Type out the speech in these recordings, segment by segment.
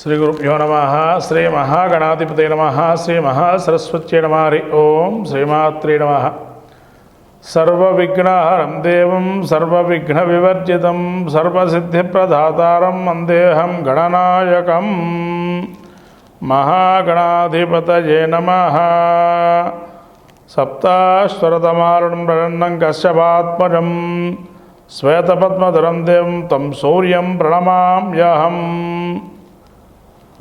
శ్రీ గురుభ్యో నమ శ్రీ మహాగణాధిపతి నమ శ్రీ మహాసరస్వత్యై నమ హరి ఓం శ్రీమాత్రే నమ. సర్వవిఘ్నహరం దేవం సర్వవిఘ్న వివర్జితం సర్వసిద్ధిప్రదాతారం వందేహం గణనాయకం. మహాగణాధిపతయే నమ. సప్తాశ్వరతమారుణం ప్రణన్నం కశ్యపాత్మజం శ్వేతపద్మధరం దేవం తం శౌర్యం ప్రణమామ్యహం.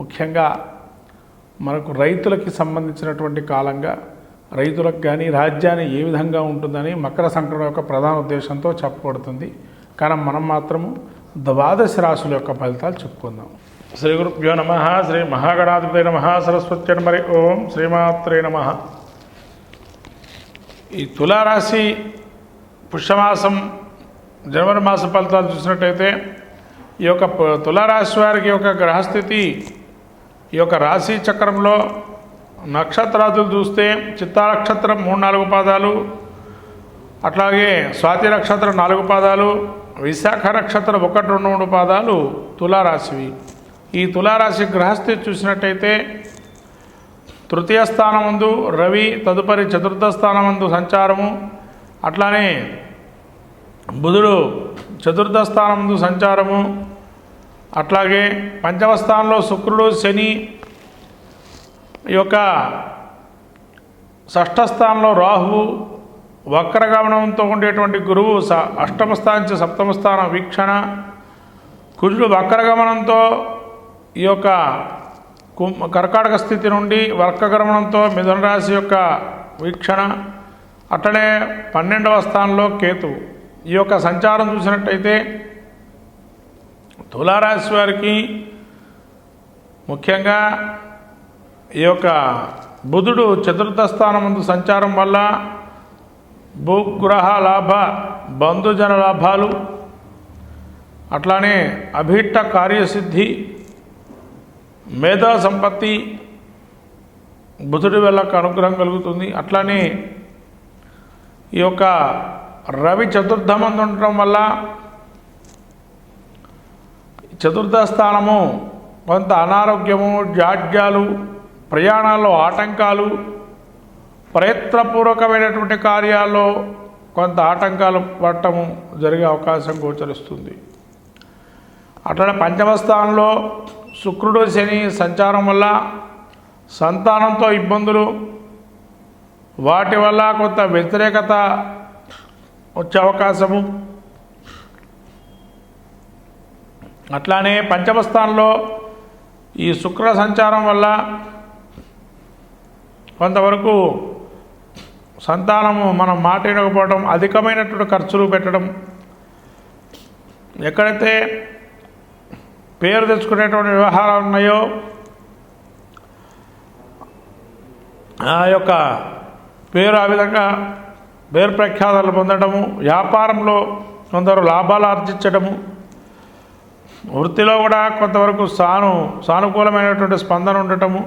ముఖ్యంగా మనకు రైతులకి సంబంధించినటువంటి కాలంగా రైతులకు కానీ రాజ్యాన్ని ఏ విధంగా ఉంటుందని మకర సంక్రమణ యొక్క ప్రధాన ఉద్దేశంతో చెప్పబడుతుంది. కానీ మనం మాత్రము ద్వాదశ రాశుల యొక్క ఫలితాలు చెప్పుకుందాం. శ్రీ గురుభ్యో నమ శ్రీ మహాగణాధిపతి నమ సరస్వతి మరి ఓం శ్రీమాత్రే నమ. ఈ తులారాశి పుష్యమాసం జనవరి మాస ఫలితాలు చూసినట్టయితే ఈ యొక్క తులారాశి వారికి యొక్క గ్రహస్థితి ఈ యొక్క రాశి చక్రంలో నక్షత్రాదులు చూస్తే చిత్తా నక్షత్రం మూడు నాలుగు పాదాలు అట్లాగే స్వాతి నక్షత్రం నాలుగు పాదాలు విశాఖ నక్షత్రం ఒకటి రెండు మూడు పాదాలు తులారాశివి. ఈ తులారాశి గ్రహస్థితి చూసినట్టయితే తృతీయ స్థానముందు రవి తదుపరి చతుర్థ స్థానమందు సంచారము అట్లానే బుధుడు చతుర్థ స్థానముందు సంచారము అట్లాగే పంచమ స్థానంలో శుక్రుడు శని ఈ యొక్క షష్ఠ స్థానంలో రాహువు వక్రగమనంతో ఉండేటువంటి గురువు స అష్టమ స్థానం సప్తమ స్థానం వీక్షణ. కుజుడు వక్రగమనంతో ఈ యొక్క కుం కర్కాటక స్థితి నుండి వక్రగమనంతో మిథున రాశి యొక్క వీక్షణ. అట్లనే పన్నెండవ స్థానంలో కేతు ఈ యొక్క సంచారం చూసినట్టయితే తులారాశి వారికి ముఖ్యంగా ఈ యొక్క బుధుడు చతుర్థ స్థానం ముందు సంచారం వల్ల భూగ్రహ లాభ బంధుజన లాభాలు అట్లానే అభీష్ట కార్యసిద్ధి మేధా సంపత్తి బుధుడి వెళ్ళక అనుగ్రహం కలుగుతుంది. అట్లానే ఈ యొక్క రవి చతుర్థమందు ఉండటం వల్ల చతుర్థ స్థానము కొంత అనారోగ్యము జాడ్యాలు ప్రయాణాల్లో ఆటంకాలు ప్రయత్నపూర్వకమైనటువంటి కార్యాల్లో కొంత ఆటంకాలు పడటము జరిగే అవకాశం గోచరిస్తుంది. అట్లనే పంచమ స్థానంలో శుక్రుడు శని సంచారం వల్ల సంతానంతో ఇబ్బందులు వాటి వల్ల కొంత వ్యతిరేకత వచ్చే అవకాశము అట్లానే పంచమ స్థానంలో ఈ శుక్ర సంచారం వల్ల కొంతవరకు సంతానము మనం మాట వినకపోవడం అధికమైనటువంటి ఖర్చులు పెట్టడం ఎక్కడైతే పేరు తెచ్చుకునేటువంటి వ్యవహారాలు ఉన్నాయో ఆ యొక్క పేరు ఆ విధంగా పేరు ప్రఖ్యాతలు పొందడము వ్యాపారంలో కొందరు లాభాలు ఆర్జించడము వృత్తిలో కూడా కొంతవరకు సాను సానుకూలమైనటువంటి స్పందన ఉండటము.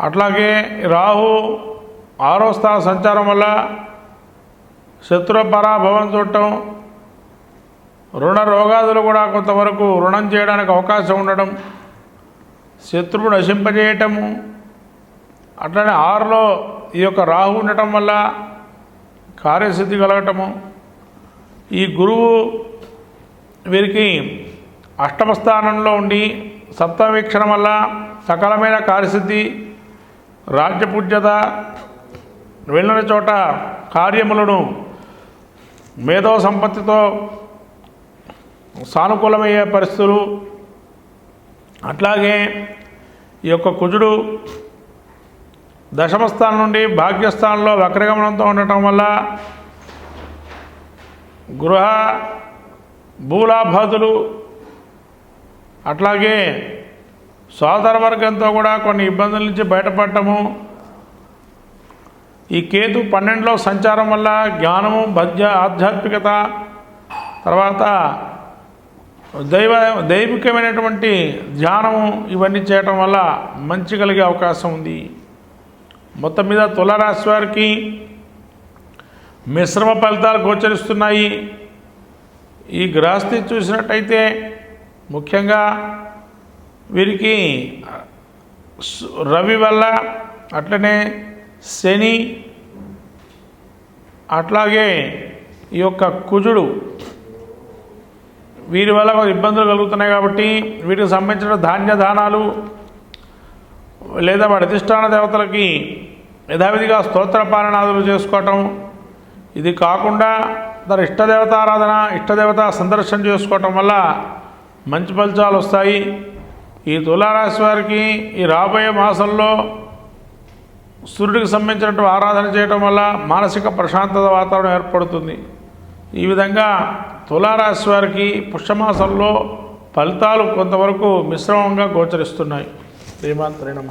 అట్లాగే రాహు ఆరో స్థాన సంచారం వల్ల శత్రు పరాభవం చూడటం రుణ రోగాదులు కూడా కొంతవరకు రుణం చేయడానికి అవకాశం ఉండడం శత్రువు నశింపజేయటము. అట్లనే ఆరులో ఈ యొక్క రాహు ఉండటం వల్ల కార్యసిద్ధి కలగటము. ఈ గురువు వీరికి అష్టమ స్థానంలో ఉండి సప్తవీక్షణ వల్ల సకలమైన కార్యసిద్ధి రాజ్యపూజ్యత వెళ్ళిన చోట కార్యములను మేధో సంపత్తితో సానుకూలమయ్యే పరిస్థితులు. అట్లాగే ఈ యొక్క కుజుడు దశమస్థానం నుండి భాగ్యస్థానంలో వక్రగమనంతో ఉండటం వల్ల గృహ భూలాభాదులు అట్లాగే సోదర వర్గంతో కూడా కొన్ని ఇబ్బందుల నుంచి బయటపడటము. ఈ కేతు పన్నెండులో సంచారం వల్ల జ్ఞానము భద్య ఆధ్యాత్మికత తర్వాత దైవ దైవికమైనటువంటి ధ్యానము ఇవన్నీ చేయటం వల్ల మంచి కలిగే అవకాశం ఉంది. మొత్తం మీద తులారాశి వారికి మిశ్రమ ఫలితాలు గోచరిస్తున్నాయి. ఈ గ్రహస్థి చూసినట్టయితే ముఖ్యంగా వీరికి రవి వల్ల అట్లనే శని అట్లాగే ఈ యొక్క కుజుడు వీరి వల్ల ఇబ్బందులు కలుగుతున్నాయి కాబట్టి వీటికి సంబంధించిన ధాన్యదానాలు లేదా వాడి అధిష్టాన దేవతలకి యథావిధిగా స్తోత్ర పాలనాదులు చేసుకోవటం. ఇది కాకుండా తన ఇష్టదేవతారాధన ఇష్టదేవత సందర్శనం చేసుకోవటం వల్ల మంచి ఫలితాలు వస్తాయి. ఈ తులారాశి వారికి ఈ రాబోయే మాసంలో సూర్యుడికి సంబంధించినటువంటి ఆరాధన చేయటం వల్ల మానసిక ప్రశాంతత వాతావరణం ఏర్పడుతుంది. ఈ విధంగా తులారాశి వారికి పుష్యమాసంలో ఫలితాలు కొంతవరకు మిశ్రమంగా గోచరిస్తున్నాయి. శ్రీమాన్ నమ.